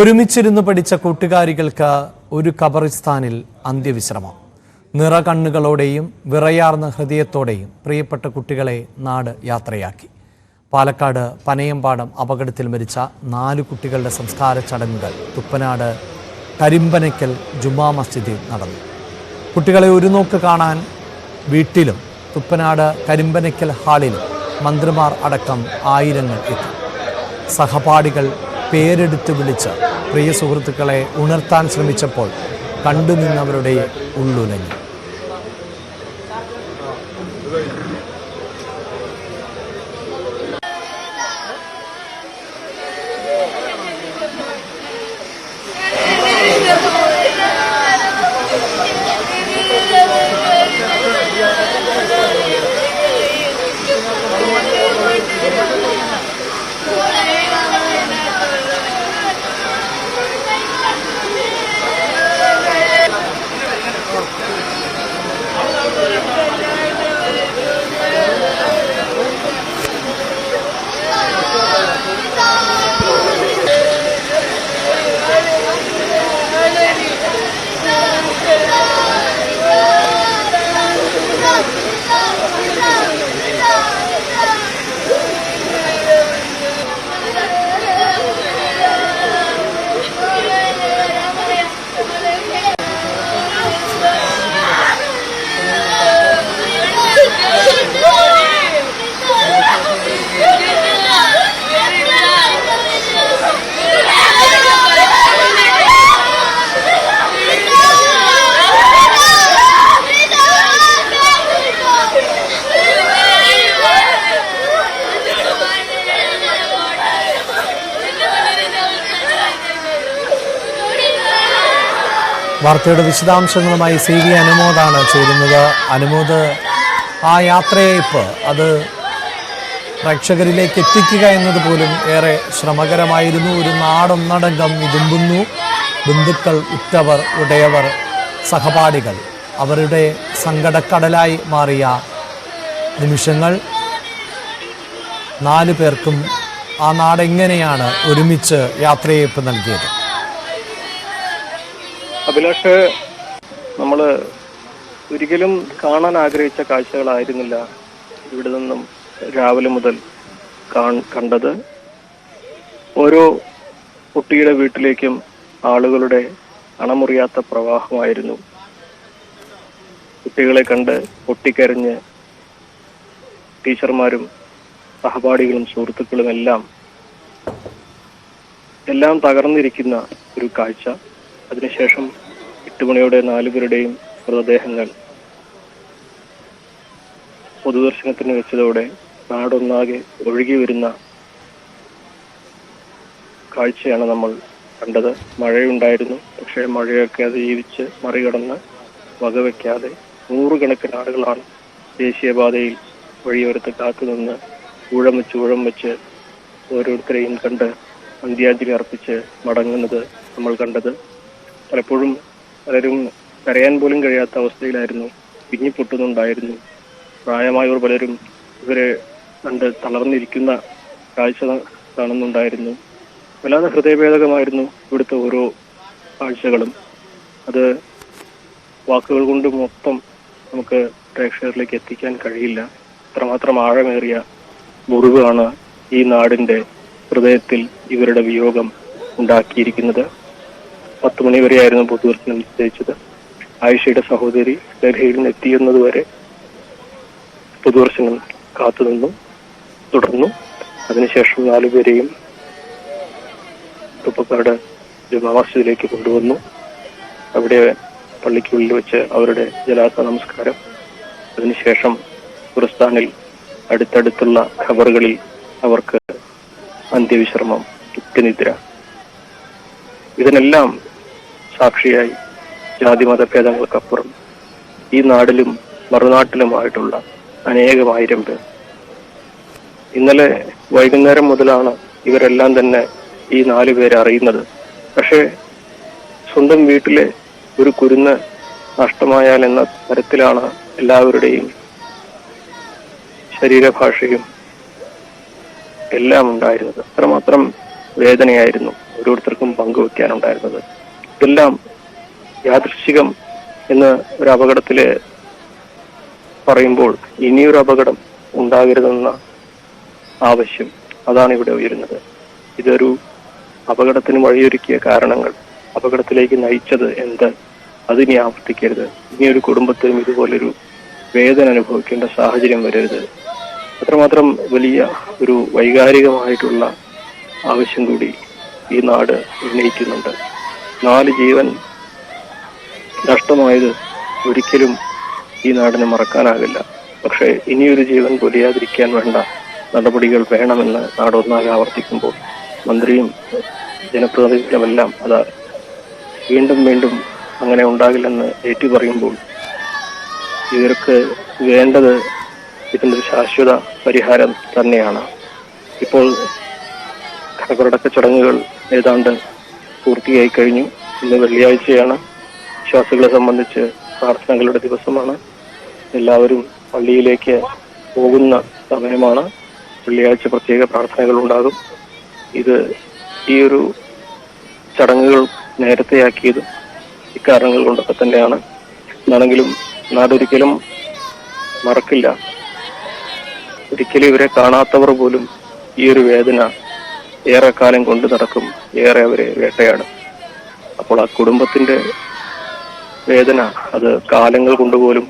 ഒരുമിച്ചിരുന്ന് പഠിച്ച കൂട്ടുകാരികൾക്ക് ഒരു കബറിസ്ഥാനിൽ അന്ത്യവിശ്രമം. നിറകണ്ണുകളോടെയും വിറയാർന്ന ഹൃദയത്തോടെയും പ്രിയപ്പെട്ട കുട്ടികളെ നാട് യാത്രയാക്കി. പാലക്കാട് പനയമ്പാടം അപകടത്തിൽ മരിച്ച നാല് കുട്ടികളുടെ സംസ്കാര ചടങ്ങുകൾ തുപ്പനാട് കരിമ്പനയ്ക്കൽ ജുമാ മസ്ജിദിൽ നടന്നു. കുട്ടികളെ ഒരു നോക്ക് കാണാൻ വീട്ടിലും തുപ്പനാട് കരിമ്പനയ്ക്കൽ ഹാളിലും മന്ത്രിമാർ അടക്കം ആയിരങ്ങൾ എത്തി. സഹപാഠികൾ പേരെടുത്ത് വിളിച്ച് പ്രിയ സുഹൃത്തുക്കളെ ഉണർത്താൻ ശ്രമിച്ചപ്പോൾ കണ്ടുനിന്നവരുടെ ഉള്ളുലഞ്ഞു വാർത്തയുടെ വിശദാംശങ്ങളുമായി സി വി അനുമോദാണ് ചേരുന്നത്. അനുമോദ് ആ യാത്രയയപ്പ് അത് പ്രേക്ഷകരിലേക്ക് എത്തിക്കുക എന്നത് പോലും ഏറെ ശ്രമകരമായിരുന്നു. ഒരു നാടൊന്നടങ്കം ഇതുമ്പുന്നു. ബന്ധുക്കൾ ഉറ്റവർ ഉടയവർ സഹപാഠികൾ അവരുടെ സങ്കടക്കടലായി മാറിയ നിമിഷങ്ങൾ. നാലു പേർക്കും ആ നാടെങ്ങനെയാണ് ഒരുമിച്ച് യാത്രയയപ്പ് നൽകിയത്? അഭിലാഷ് നമ്മൾ ഒരിക്കലും കാണാൻ ആഗ്രഹിച്ച കാഴ്ചകളായിരുന്നില്ല ഇവിടെ നിന്നും രാവിലെ മുതൽ കണ്ടത്. ഓരോ കുട്ടിയുടെ വീട്ടിലേക്കും ആളുകളുടെ അണമുറിയാത്ത പ്രവാഹമായിരുന്നു. കുട്ടികളെ കണ്ട് പൊട്ടിക്കരഞ്ഞ് ടീച്ചർമാരും സഹപാഠികളും സുഹൃത്തുക്കളും എല്ലാം എല്ലാം തകർന്നിരിക്കുന്ന ഒരു കാഴ്ച. അതിനുശേഷം എട്ട് മണിയോടെ നാലുപേരുടെയും മൃതദേഹങ്ങൾ പൊതുദർശനത്തിന് വെച്ചതോടെ നാടൊന്നാകെ ഒഴുകി വരുന്ന കാഴ്ചയാണ് നമ്മൾ കണ്ടത്. മഴയുണ്ടായിരുന്നു. പക്ഷേ മഴയൊക്കെ അതിജീവിച്ച് മറികടന്ന് വകവെക്കാതെ നൂറുകണക്കിന് ആളുകളാണ് ദേശീയപാതയിൽ വഴിയോരത്ത് കാത്തുനിന്ന് ഊഴം വെച്ച് ഊഴം വെച്ച് ഓരോരുത്തരെയും കണ്ട് അന്ത്യാഞ്ജലി അർപ്പിച്ച് മടങ്ങുന്നത് നമ്മൾ കണ്ടത്. പലപ്പോഴും പലരും കരയാൻ പോലും കഴിയാത്ത അവസ്ഥയിലായിരുന്നു. പിഞ്ഞിപ്പൊട്ടുന്നുണ്ടായിരുന്നു പ്രായമായവർ പലരും ഇവരെ കണ്ട് തളർന്നിരിക്കുന്ന കാഴ്ച കാണുന്നുണ്ടായിരുന്നു. വല്ലാതെ ഹൃദയഭേദകമായിരുന്നു ഇവിടുത്തെ ഓരോ കാഴ്ചകളും. അത് വാക്കുകൾ കൊണ്ട് മൊത്തം നമുക്ക് പ്രേക്ഷകരിലേക്ക് എത്തിക്കാൻ കഴിയില്ല. അത്രമാത്രം ആഴമേറിയ മുറിവാണ് ഈ നാടിന്റെ ഹൃദയത്തിൽ ഇവരുടെ വിയോഗം ഉണ്ടാക്കിയിരിക്കുന്നത്. പത്ത് മണി വരെയായിരുന്നു പൊതുദർശനം നിശ്ചയിച്ചത്. ആയിഷയുടെ സഹോദരി ഡൽഹിയിൽ നിന്ന് എത്തിയുന്നതുവരെ പൊതുദർശനം കാത്തുനിന്നു തുടർന്നു. അതിനുശേഷം നാലുപേരെയും തുപ്പക്കാട് ജുമാ കൊണ്ടുവന്നു. അവിടെ പള്ളിക്കുള്ളിൽ വെച്ച് അവരുടെ ജലാസ നമസ്കാരം. അതിനുശേഷം ഖുർസ്ഥാനിൽ അടുത്തടുത്തുള്ള ഖബറുകളിൽ അവർക്ക് അന്ത്യവിശ്രമം നിത്യനിദ്ര ഇതിനെല്ലാം സാക്ഷിയായി ജാതിമത ഭേദങ്ങൾക്കപ്പുറം ഈ നാടിലും മറുനാട്ടിലുമായിട്ടുള്ള അനേകമായിരം പേർ. ഇന്നലെ വൈകുന്നേരം മുതലാണ് ഇവരെല്ലാം തന്നെ ഈ നാലു പേരെ അറിയുന്നത്. പക്ഷേ സ്വന്തം വീട്ടിലെ ഒരു കുരുന്ന് നഷ്ടമായാൽ എന്ന തരത്തിലാണ് എല്ലാവരുടെയും ശരീരഭാഷയും എല്ലാം ഉണ്ടായിരുന്നത് അത്രമാത്രം വേദനയായിരുന്നു ഓരോരുത്തർക്കും പങ്കുവെക്കാനുണ്ടായിരുന്നത്. ഇതെല്ലാം യാദൃശികം എന്ന് ഒരു അപകടത്തിൽ പറയുമ്പോൾ ഇനിയൊരു അപകടം ഉണ്ടാകരുതെന്ന ആവശ്യം അതാണ് ഇവിടെ ഉയരുന്നത്. ഇതൊരു അപകടത്തിന് വഴിയൊരുക്കിയ കാരണങ്ങൾ അപകടത്തിലേക്ക് നയിച്ചത് എന്ത് അതിനി ആവർത്തിക്കരുത്. ഇനിയൊരു കുടുംബത്തിനും ഇതുപോലൊരു വേദന അനുഭവിക്കേണ്ട സാഹചര്യം വരരുത്. അത്രമാത്രം വലിയ ഒരു വൈകാരികമായിട്ടുള്ള ആവശ്യം കൂടി ഈ നാട് ഉന്നയിക്കുന്നുണ്ട് നാല് ജീവൻ നഷ്ടമായത് ഒരിക്കലും ഈ നാടിന് മറക്കാനാകില്ല. പക്ഷേ ഇനിയൊരു ജീവൻ പൊലിയാതിരിക്കാൻ വേണ്ട നടപടികൾ വേണമെന്ന് നാടൊന്നാകെ ആവർത്തിക്കുമ്പോൾ മന്ത്രിയും ജനപ്രതിനിധികളുമെല്ലാം അത് വീണ്ടും വീണ്ടും അങ്ങനെ ഉണ്ടാകില്ലെന്ന് ഏറ്റു പറയുമ്പോൾ ഇവർക്ക് വേണ്ടത് ഇതിന്റെ ശാശ്വത പരിഹാരം തന്നെയാണ്. ഇപ്പോൾ കടപ്പുറടക്ക ചടങ്ങുകൾ ഏതാണ്ട് പൂർത്തിയായി കഴിഞ്ഞു. ഇന്ന് വെള്ളിയാഴ്ചയാണ്. വിശ്വാസികളെ സംബന്ധിച്ച് പ്രാർത്ഥനകളുടെ ദിവസമാണ്. എല്ലാവരും പള്ളിയിലേക്ക് പോകുന്ന സമയമാണ്. വെള്ളിയാഴ്ച പ്രത്യേക പ്രാർത്ഥനകൾ ഉണ്ടാകും ഇത് ഈ ഒരു ചടങ്ങുകൾ നേരത്തെയാക്കിയതും ഇക്കാരണങ്ങൾ കൊണ്ടൊക്കെ തന്നെയാണ്. എന്നാണെങ്കിലും നാടൊരിക്കലും മറക്കില്ല. ഒരിക്കലും ഇവരെ കാണാത്തവർ പോലും ഈ ഒരു വേദന ഏറെക്കാലം കൊണ്ട് നടക്കും. ഏറെ അവരെ വേട്ടയാടും. അപ്പോൾ ആ കുടുംബത്തിന്റെ വേദന അത് കാലങ്ങൾ കൊണ്ടുപോലും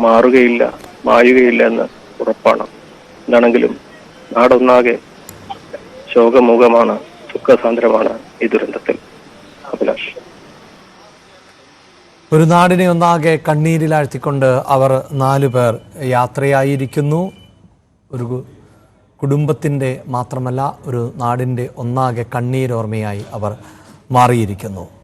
മാറുകയില്ല മായുകയില്ല എന്ന് ഉറപ്പാണ്. എന്താണെങ്കിലും നാടൊന്നാകെ ശോകമുഖമാണ് ദുഃഖസാന്ദ്രമാണ് ഈ ദുരന്തത്തിൽ. അഭിലാഷ്. ഒരു നാടിനെ ഒന്നാകെ കണ്ണീരിലാഴ്ത്തിക്കൊണ്ട് അവർ നാലു പേർ യാത്രയായിരിക്കുന്നു. ഒരു കുടുംബത്തിന്റെ മാത്രമല്ല ഒരു നാടിന്റെ ഒന്നാകെ കണ്ണീരോർമ്മയായി അവർ മാറിയിരിക്കുന്നു.